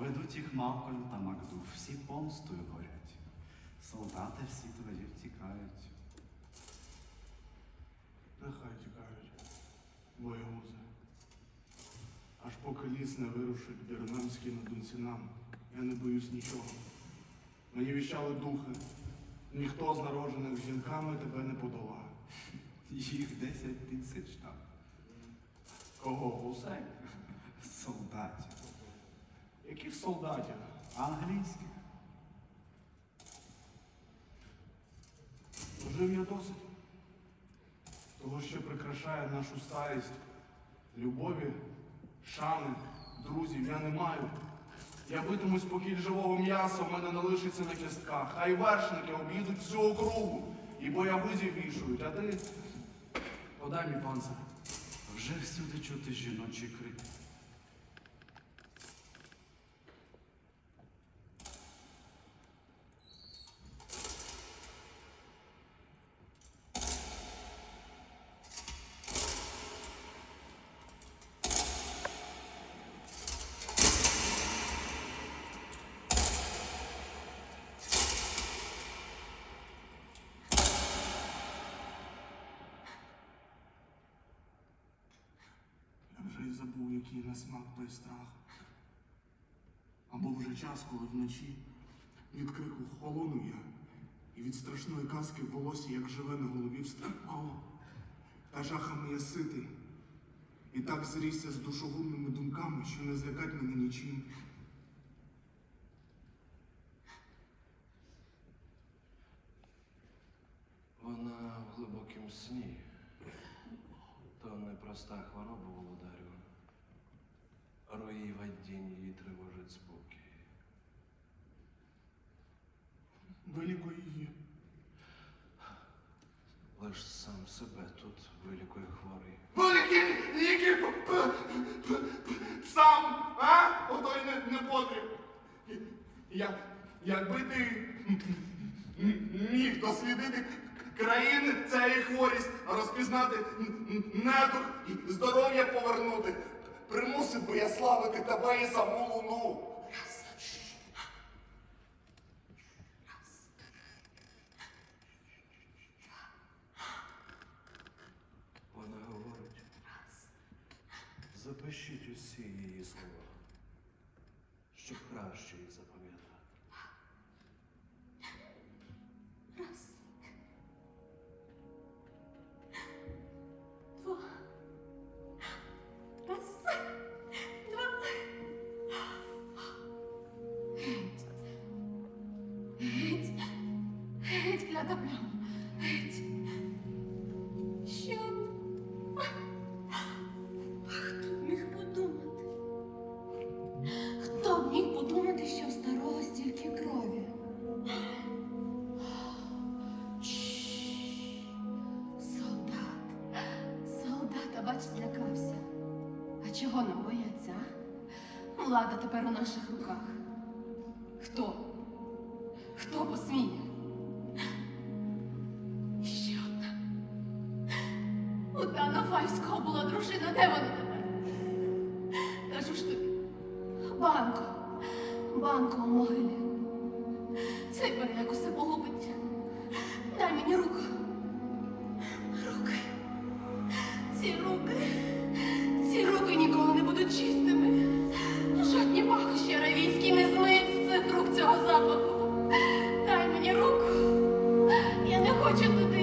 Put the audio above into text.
Ведуть їх Малкольм та Макдув, всі помстою горять. Солдати всі твої втікають. Нехай тікають, боягузи. Аж поки ліс не вирушить вірменський на думці нам, я не боюсь нічого. Мені віщали духи. Ніхто з народжених жінками тебе не подолає. Їх десять тисяч там. Кого? Гусей? Солдатів. Яких солдатів? Англійських. Пожив я досить. Того, що прикрашає нашу старість, любові, шани, друзів я не маю. Я битимусь покіль живого м'яса, в мене не лишиться на кістках. Хай вершники об'їдуть всю округу і боягузів вішують, а ти подай мій панцир. Вже всюди чути жіночий крик. Вже й забув, який на смак той страх. Або вже час, коли вночі від крику холону я, і від страшної казки в волосі, як живе на голові, встрапало. Та жахами я ситий. І так зрісся з душогубними думками, що не злякать мене нічим. Вона в глибокім сні. То непроста хвороба володарю. Тривожить спокій. Вилікуй її. Лиш сам себе тут вилікує хворий. П- п- сам, а? Отой не, не потріб. Я, якби ти міг дослідити країни цієї хворість, розпізнати недух і здоров'я повернути, примусив би я славити тебе і саму луну. Вона говорить. Запишіть усі її слова, щоб краще їх запам'ятати. Що? Хто міг подумати? Хто міг подумати, що в старого стільки крові? Солдат. Солдат, бач, злякався. А чого нам бояться? Влада тепер у наших руках. Хто? Хто посміє? Дана була дружина, де вона тепер? Кажу ж тобі. Банко. Банко у могилі. Цей переляк усе погубить. Дай мені руку. Руки. Ці руки. Ці руки ніколи не будуть чистими. Жодні пахощі аравійські не змиють з цих рук цього запаху. Дай мені руку. Я не хочу туди.